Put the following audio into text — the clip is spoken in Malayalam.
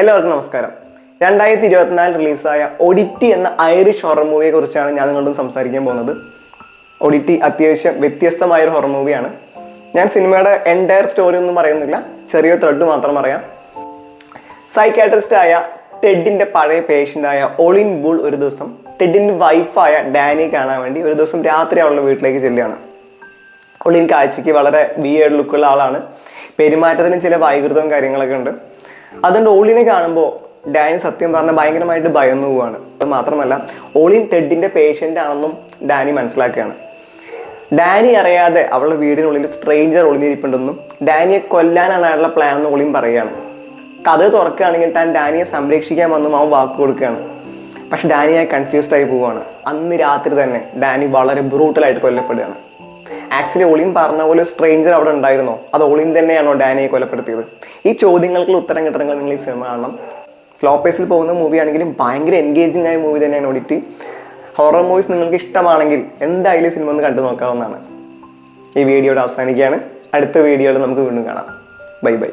എല്ലാവർക്കും നമസ്കാരം. രണ്ടായിരത്തി ഇരുപത്തിനാല് റിലീസായ ഒഡിറ്റി എന്ന ഐറിഷ് ഹൊറർ മൂവിയെ കുറിച്ചാണ് ഞാൻ നിങ്ങളോട് സംസാരിക്കാൻ പോകുന്നത്. ഒഡിറ്റി അത്യാവശ്യം വ്യത്യസ്തമായ ഒരു ഹൊറർ മൂവിയാണ് ഞാൻ സിനിമയുടെ എന്റയർ സ്റ്റോറി ഒന്നും പറയുന്നില്ല. ചെറിയ ത്രെഡ് മാത്രം പറയാം. സൈക്കാട്രിസ്റ്റായ ടെഡിന്റെ പഴയ പേഷ്യന്റായ ഒളിൻ ബുൾ ഒരു ദിവസം ടെഡിന്റെ വൈഫായ ഡാനി കാണാൻ വേണ്ടി ഒരു ദിവസം രാത്രി അവളുടെ വീട്ടിലേക്ക് ചെല്ലുകയാണ്. ഒളിൻ കാഴ്ചയ്ക്ക് വളരെ വിയേഡ് ലുക്കുള്ള ആളാണ്. പെരുമാറ്റത്തിന് ചില വൈകൃതവും കാര്യങ്ങളൊക്കെ ഉണ്ട്. അതുകൊണ്ട് ഓളിനെ കാണുമ്പോൾ ഡാനി സത്യം പറഞ്ഞാൽ ഭയങ്കരമായിട്ട് ഭയന്നു പോവാണ്. അത് മാത്രമല്ല ഓളിൻ ടെഡിന്റെ പേഷ്യന്റ് ആണെന്നും ഡാനി മനസ്സിലാക്കുകയാണ്. ഡാനി അറിയാതെ അവളുടെ വീടിനുള്ളിൽ സ്ട്രേഞ്ചർ ഒളിഞ്ഞിരിപ്പുണ്ടെന്നും ഡാനിയെ കൊല്ലാനാണ് അയാളുടെ പ്ലാൻ എന്ന് ഓളിയും പറയുകയാണ്. കഥ തുറക്കുകയാണെങ്കിൽ താൻ ഡാനിയെ സംരക്ഷിക്കാമെന്നും അവൻ വാക്ക് കൊടുക്കുകയാണ്. പക്ഷെ ഡാനിയായി കൺഫ്യൂസ്ഡ് ആയി പോവുകയാണ് അന്ന് രാത്രി തന്നെ ഡാനി വളരെ ബ്രൂട്ടലായിട്ട് കൊല്ലപ്പെടുകയാണ്. ആക്ച്വലി ഒളിൻ പറഞ്ഞ പോലെ സ്ട്രേഞ്ചർ അവിടെ ഉണ്ടായിരുന്നോ. അത് ഒളിൻ തന്നെയാണോ ഡാനിയെ കൊലപ്പെടുത്തിയത്? ഈ ചോദ്യങ്ങൾക്ക് ഉത്തരം കിട്ടണമെങ്കിൽ നിങ്ങൾ ഈ സിനിമ കാണണം. ഫ്ലോപ്പേഴ്സിൽ പോകുന്ന മൂവി ആണെങ്കിലും ഭയങ്കര എൻഗേജിങ് ആയ മൂവി തന്നെയാണ് ഓടിറ്റ് ഹൊറർ മൂവീസ് നിങ്ങൾക്ക് ഇഷ്ടമാണെങ്കിൽ എന്തായാലും സിനിമ ഒന്ന് കണ്ടു നോക്കാവുന്നതാണ്. ഈ വീഡിയോയുടെ അവസാനിക്കുകയാണ്. അടുത്ത വീഡിയോയിൽ നമുക്ക് വീണ്ടും കാണാം. Bye bye